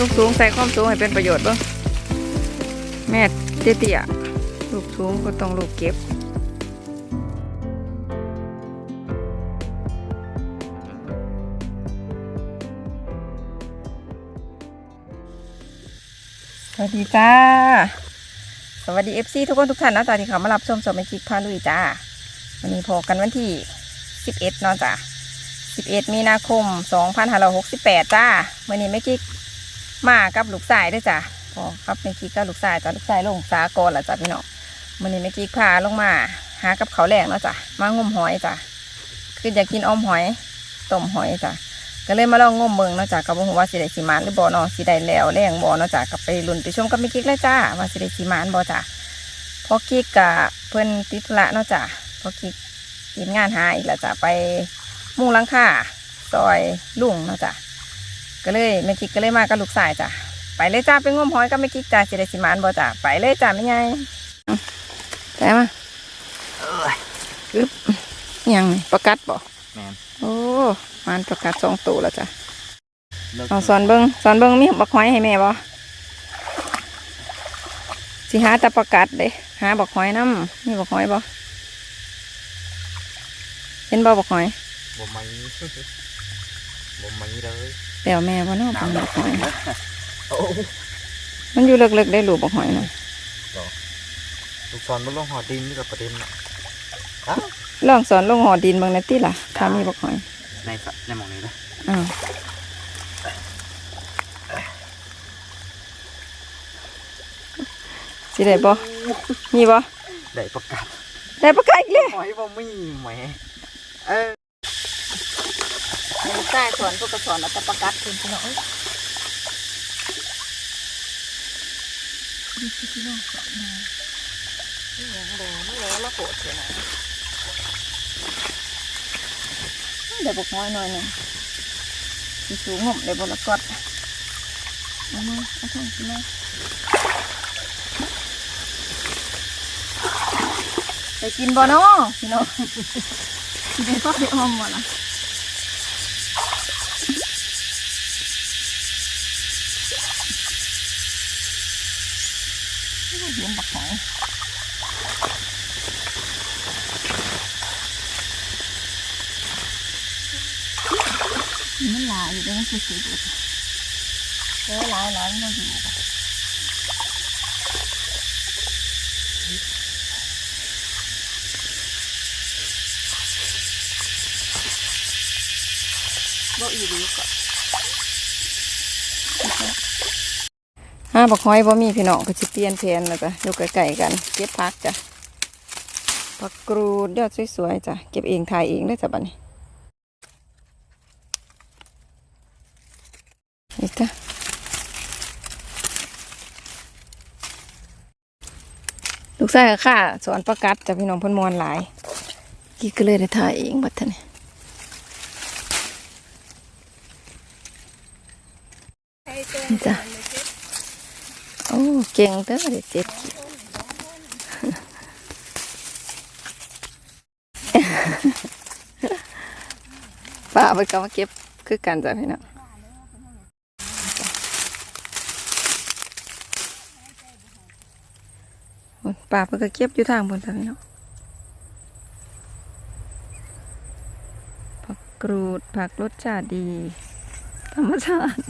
สูงสูงใส่ความสูงให้เป็นประโยชน์บ้างแม่เตี้ยๆลูกสูงก็ต้องลูกเก็บสวัสดีจ้า สวัสดีเอฟซีทุกคนทุกท่านนะจ้าที่เขามารับชมสมจิกพาลุยจ้า วันนี้พบกันวันที่ 11เนาะจ้า11 มีนาคม 2568 จ้า วันนี้แม่กิ๊ก มากับลูกชายด้วยจ้าพอครับแม่กิ๊กกับลูกชายจ้าลูกชายลงสากลละจ้าพี่น้องวันนี้แม่กิ๊กพาลงมา หากับเขาวแรงเนาะจ้ามางมหอยจ้าคืออยากกินอมหอยต้มหอยจ้าก็เลยมาลองงมเมืองเนาะจ้ะกับบ่ฮู้ว่าสิได้สิมานหรือบ่เนาะสิได้แล้วแรงบ่เนาะจ้ะกับไปลุ้นไปชมกับแม่กิ๊กเลยจ้าว่าสิได้สิมานบ่จ้ะพอกิ๊กกะเพิ่อนติดธุระเนาะจ้ะพอกิ๊กทีมงานหาอีกแล้วจ้ะไปมุ่งลังคาซอยลุงเนาะจ้ะ ก็เลยแม่กิ๊กก็เลยมากับลูกชายจ้ะไปเลยจ้าไปงมหอยกับแม่กิ๊กจ้าสิได้สิมานบ่จ้ะไปเลยจ้าแม่ใหญ่แต่มาอึ๊บอิหยังนี่ประกัดบ่แมนโอ้มันประกัดสองตัวแล้วจ้ะเลิกเอาสอนเบิงสอนเบิงมีบักหอยให้แม่บ่สิหาแต่ประกัดเด้หาบักหอยน้ำมีบักหอยบ่เห็นบ่บักหอยบ่มีบ่มีเลย เดี๋ยวแม่บ่เนาะเป็นบักหอยโอ้มันอยู่เล็กๆได้ลูกบักหอยนะลูกศรมันลงหอดินนี่กับประเด็นน่ะลองสอนลงหอดินเบางนาติล่ะถ้ามีบักหอย ในสระในหมองนี้นะอ้าวสิได้บ่มีบ่ได้ประกาศได้ประกัดอีกเลยหอยบ่มีแหมเออ ใต้สอนพวกกระสอนอาแต่ประกัดคุณพี่น้องนี่คือพี่น้องสอนมานี่ยังแดงไม่แล้วละโกรธเสียน่อยเดี๋ยวบอกน้อยหน่อยหนึ่งสีสูงห่มเดี๋ยวบนละกอดเอามาเอาทางกินมาไปกินบ่เนาะพี่น้องกินได้ก็ได้ออมบ่ล่ะ เลี้ยงบักหอยมันหลายอยู่เด้มันคือสีดูเออ หลายหลายมันอยู่บ่อีดีก่อนห้าบักหอยบ่มีพี่น้องก็สิเปลี่ยนแผนแล้วจ้ะอยู่ใกล้ๆกันเก็บผักจ้ะผักกรูดยอดสวยๆจ้ะเก็บเองถ่ายเองได้จ้ะบัดนี้นี่จ้ะลูกชายกับข้าสอนประกัดจ้ะพี่น้องพ่นมวนหลายกี่ก็เลยได้ถ่ายเองบัดท่านี้นี่จ้ะ เก่งเด้อเด็ดเจ็ดขีดป้าไปก็มาเก็บคือกันจ้ะพี่น้องป้าเพิ่นก็เก็บอยู่ทางบนจ้ะพี่น้องผักกรูดผักรสชาติดี ธรรมชาติ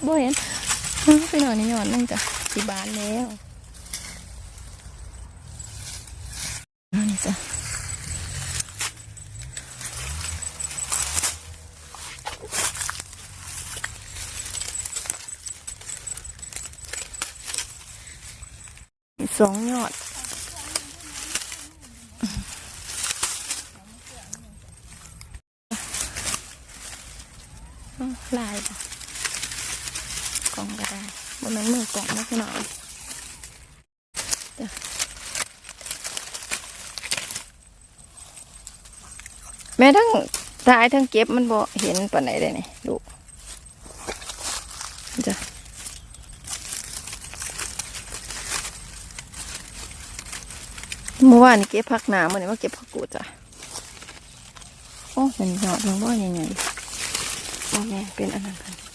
ครับบ่เห็นไปหน่อยนี่หย่อนนั่งจ้ะที่บ้านแล้วนนี้จ้ะสองยอดอ้าวลายจ้ะ ล่องก็ได้บนนั้นมือกล่องนะพี่น้องแม่ทั้งตายทั้งเก็บมันบ่เห็นปานไหนเลยนี่ดูจ้ะเมื่อวานนี่เก็บผักหนาเมื่อนี้มาเก็บผักกูดจ้ะโอ้เป็นยอดมันบ่ใหญ่ๆโอ้แม่เป็นอันนั้นกัน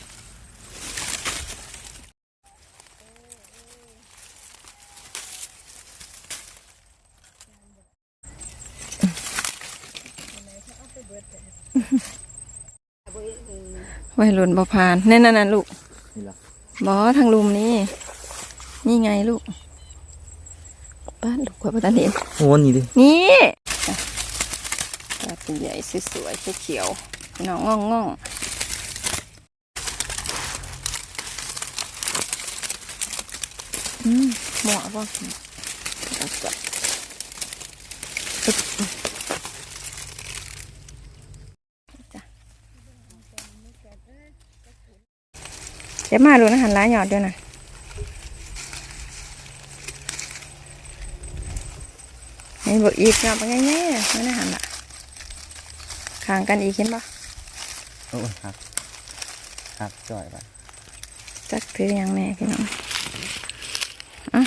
ว้หล่นบ่ผ่านแน่นอนนะลูกนี่เหรอบอทางลุมนี่นี่ไงลูกบ้านลูกกว่าปัตตานีโอ้นี่ดินี่ปลาตัวใหญ่สวยๆเขียวๆน้องง่องง่องอืมเหมาะป่ะเอาก่อนอึ๊บจ้ะ เดี๋ยวมาดูนะหันล้ายหยอดเดี๋ยวนะให้บอกอีกหยอดไปง่ายๆไม่ได้หันละข้างกันอีกเห็นปะโอ้ยครับ ครับจ่อยไปจักถือยังแน่พี่น้องอะ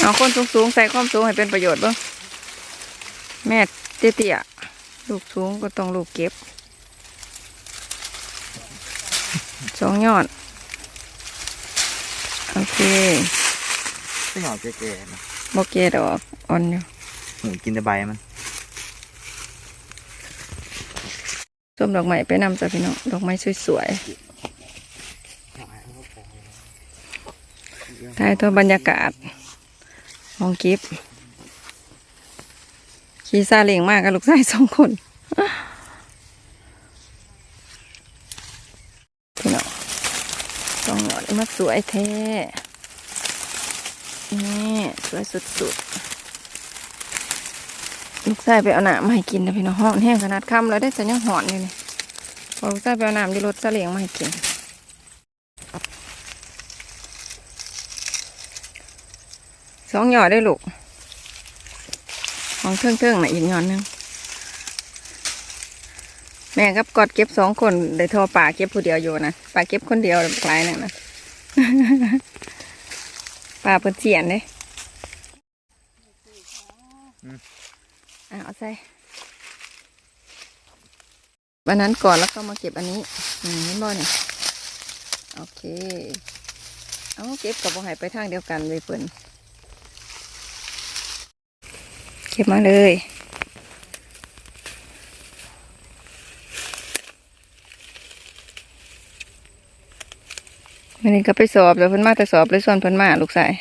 เอาคนสูงๆ ใส่ความสูงให้เป็นประโยชน์บ้างแม่เตี้ยๆ ลูกสูงก็ต้องลูกเก็บ สองยอด โอเคไม่หอมแก่ๆนะบกเกดอกอ่อนอยู่เหมือนกินแต่ใบมันส้มดอกไม้ไปนำจ้ะพี่น้องดอกไม้สวยๆถ่ายตัวบรรยากาศมองกิฟ ขี่ซาเล้งมากกับลูกชายสองคนพี่น้องสองหอดมาสวยแท้นี่สวยสุดๆ ลูกชายไปเอาหน้ำมาให้กินนะพี่น้องห้อนแห้งขนาดค่ำแล้วได้แต่ยังหอนอยู่นี่พอลูกชายไปเอาหน้ำที่รถซาเลียงมาให้กินสองหยอดได้ลูก ของเทิงเทิงน่ะอีกหยอดหนึงแม่กับกอดเก็บสองคนได้ทอป่าเก็บผู้เดียวอยู่นะป่าเก็บคนเดียวหลายนั่นนะป่าเปิดเสียนเลยเอาใส่วันนั้นก่อนแล้วก็มาเก็บอันนี้อืมบ่เนี่ยโอเค เอาเก็บกับบ่ใหายไปทางเดียวกันเลยเพิ่น เก็บมาเลยวันนี้ก็ไปสอบแล้วเพิ่นมาแต่สอบเลยส่วนเพิ่นมาลูกชาย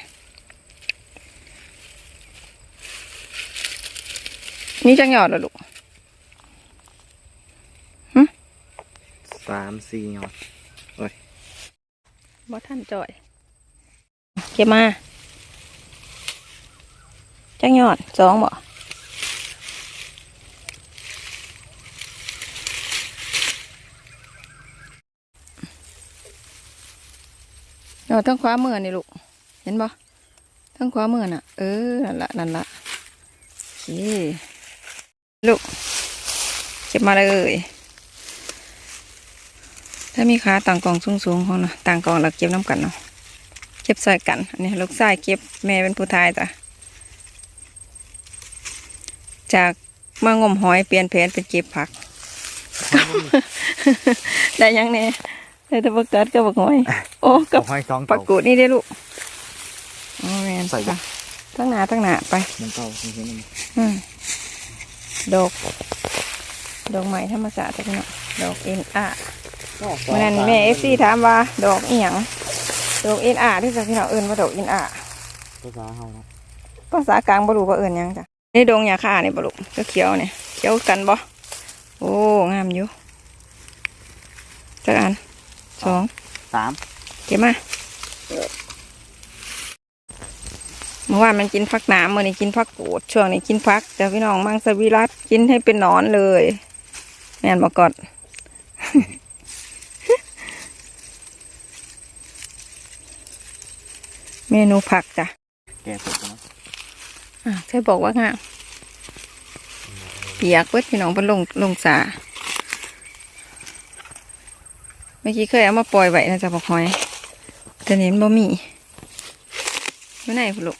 นี่จังหยอดเหรอลูกสามสี่หยอดบ่ท่านจ่อย เก็บมา จังหยอดสองบ่ยอดทั้งขวามือนี่ลูก เห็นบ่ทั้งขวามือน่ะ เออ นั่นละนั่นละโอเคลูกเก็บมาเลยถ้ามีขาต่างกล่องสูงๆของนะต่างกองเราเก็บน้ำกันเนาะเก็บใส่กัน อันนี้ลูกชายเก็บแม่เป็นผู้ทายจ้ะ จากมางมหอยเปลี่ยนแผนเป็นเก็บผัก ได้ยังเนี่ยได้แต่บักเกิดกับบักหอย โอ้กับเอาห้อยสองปัเต่ากกูดนี่ได้อลูกอ๋อแมนใส่จ้ะทั้งหนาทั้งหนาไปมันเต่าเห็นไหมอืมดอกดอกไม้ธรรมศาสตร์จ้ะพี่น้องดอกเอ็นอาวันนั้นแม่เอฟซีถามว่า ดอกอีหยังดอกเอ็นอาที่จ้ะพี่น้องเอิ้นว่าดอกเอ็นอาภาษาเฮานะภาษากลางบ่รู้ว่าเอิ้นหยังจ้ะ นี่ดงหญ้าคาเนี่ยบ่ลูกก็เขียวเนี่ยเขียวกันบ่โอ้งามอยู่จักอันสองสามเก็บมาเมื่อวานมันกินพักหนามมื่อนี้กินพักกูดช่วงนี้กินพักแต่พี่น้องมังสวิรัตกินให้เป็นหนอนเลยแม่นบอกก่อนเมนูผักจ้ะแกสดนะ อะใช่บอกว่างามเปียกเว้ยพี่น้องเป็นลงลงสาเมื่อกี้เคยเอามาปล่อยไว้นะจ๊ะบอกหอยแต่เน้นบ่มีไม่ไหนพุ่ลูก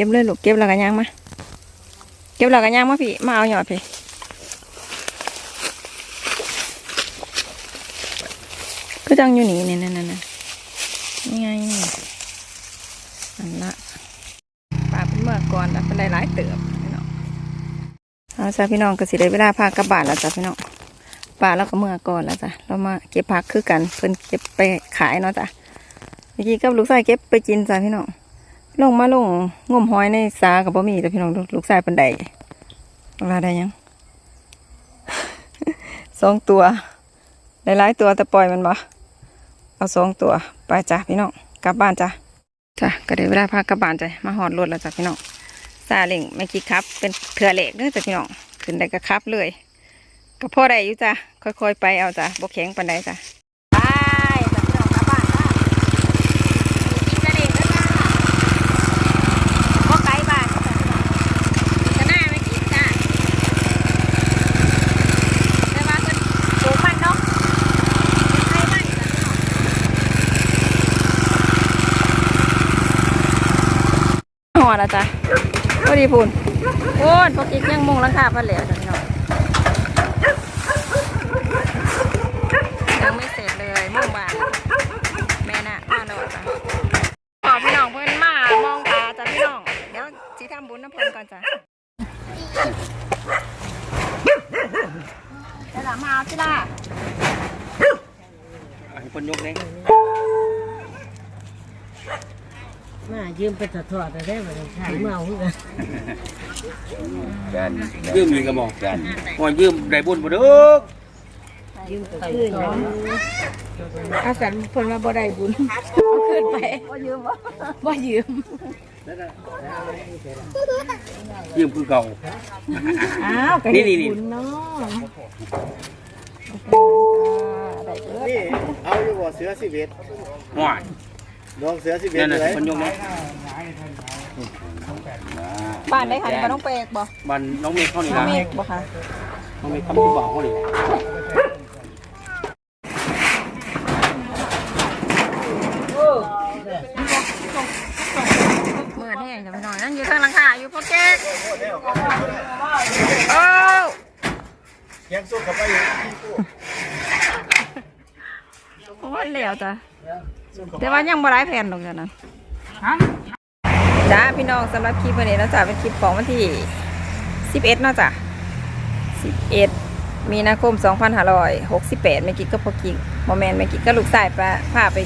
ก็บเลยลูกเก็บแล้วกันย่างมาเก็บแล้วกันย่างมาพี่มาเอาหยอดพี่ก็จังอยู่นี่นี่นั่นนั่นนี่ไง นี่อันละปลาเป็นเมื่อก่อนแล้วเป็นหลายๆเติบพี่น้องเอาจ้ะพี่น้องก็สิได้เวลาพากลับบ้านแล้วจ้ะพี่น้องปลาแล้วก็เมื่อก่อนแล้วจ้ะเรามาเก็บผักคือกันเพิ่นเก็บไปขายเนาะจ้ะเมื่อกี้กับลูกชายเก็บไปกินจ้ะพี่น้องลงมาลงงมหอยในสากับบ่มีแต่พี่น้องลูกชายเปันใดเวลาได้ยังสองตัวหลายๆตัวแต่ปล่อยมันบ่เอาสองตัวไปจ้ะพี่น้องกลับบ้านจ้ะ จ้ะก็ได้เวลาพากระบบ้านจ้ะมาหอดรถแล้วจ้ะพี่น้องซาเล่งไม่กี่ครับ เป็นเถื่อเหล็กเด้อจ้ะพี่น้องขึ้นได้กระครับเลยก็พอได้อยู่จ้ะค่อยๆไปเอาจ้ะบกแข็งปันใดจ้ะไปจ้ะพี่น้องกลับบ้านจ้ะกินซาเล้งเด้อจ้ะ ก็ไกลบ้านจะหน้าไม่กินจ้าแต่ว่าเป็นปลูกมันเนาะไกลบ้านจ้ะห อดแล้วจ้ะพอดีพูนโอ้ยพวกกิ๊กยังมุงลังคาพันเหลวจ้ะพี่น้องยังไม่เสร็จเลยมุ่งบานแม่น่ะมาโนจ้ะขอพี่น้องเพื่อนมามองตาจ้ะพี่น้องเดี๋ยวสิทำบุญน้ำเพลินก่อนจ้ะเดี๋ยวหลังมาเอาสิล่ะคนยกเลย มายืมไปถอดถอดแต่ได้แบบขายเมาคือกันกันยืมมีกระบอกกันว่ายืมได้บุญบ่เด้อยืมไปขึ้นอาสันเพิ่นว่าบ่ได้บุญเอาขึ้นไปว่ายืมบ่บ่ยืมยืมคือเก่า อ้าวก็นี่เฮ็ดนี่ บุญเนาะได้เด้อนี่เอาอยู่บ่เสือสิบเอ็ดห่วย น้องเสือสิบเอ็นั่ดนน่ะเลยคนยกเลยบ้านได้ค่ะนี่บ้านน้องเปกบ่บ้านน้องเมฆเขานี่น้อล่ะงเมฆบ่ค่ะน้องเมฆคำที่บอกเขานี่เมื่อแห้งจ้ะพี่น้องนั่นอยู่ข้างหลังคาอยู่พ่อแก๊กโอ้ ยังสู้กับไปอยู่ โหเหลวจ้ะ แต่ว่ายังบ่ร้ายแผ่นลงจ้ะนั้นจ้าพี่น้องสำหรับคลิปวันนี้นะจ้ะเป็นคลิปของวันที่ 11นะจ้ะ11 มีนาคม 2568แม่กิ๊กก็พอกิ๊กโมแมนแม่กิ๊กก็ลูกชายปลาพาไป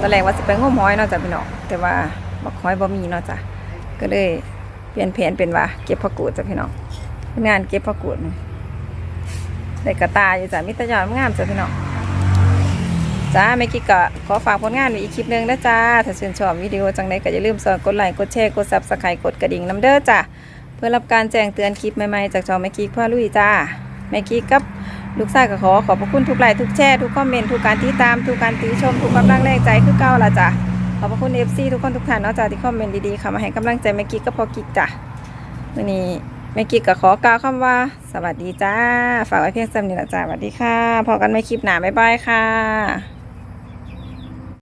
ตอนแรกว่าสิไปงมหอยเนาะจ้ะพี่น้องแต่ว่าบักหอยบ่มีเนาะจ้ะก็เลยเปลี่ยนแผนเป็นว่าเก็บผักกูดจ้ะพี่น้องงานเก็บผักกูดนี่ได้กระตายอยู่จ้ะมิตรยอดงามจ้ะพี่น้อง จ้าแม่กิ๊กก็ขอฝากผลงานไว้อีกคลิปหนึงนะจ้า ถ้าชื่นชอบวิดีโอจังไดก็อย่าลืมสอนกดไลค์กดแชร์กด Subscribe กดกระดิ่งน้ำเด้อจ้ะเพื่อรับการแจ้งเตือนคลิปใหม่ๆจากจอแม่กิ๊กพ่อลุยจ้าแม่กิ๊กกับลูกชายก็ขอขอบพระคุณทุกไลค์ทุกแชร์ทุกคอมเมนต์ทุกการติดตามทุกการติชมทุกกำลังแรงใจคือเก่าละจ้ะขอบพระคุณเอฟซีทุกคนทุกท่านเนาะจ้ะที่คอมเมนต์ดีๆค่ะมาให้กำลังใจแม่กิ๊กกับพ่อกิ๊กจ้ะวันนี้แม่กิ๊กก็ขอกล่าวคำว่า สวัสดีจ้า ฝากไว้เพียงสำนีละจ้าสวัสดีค่ะพอกันไม่คลิปหนาบ๊ายบายค่ะ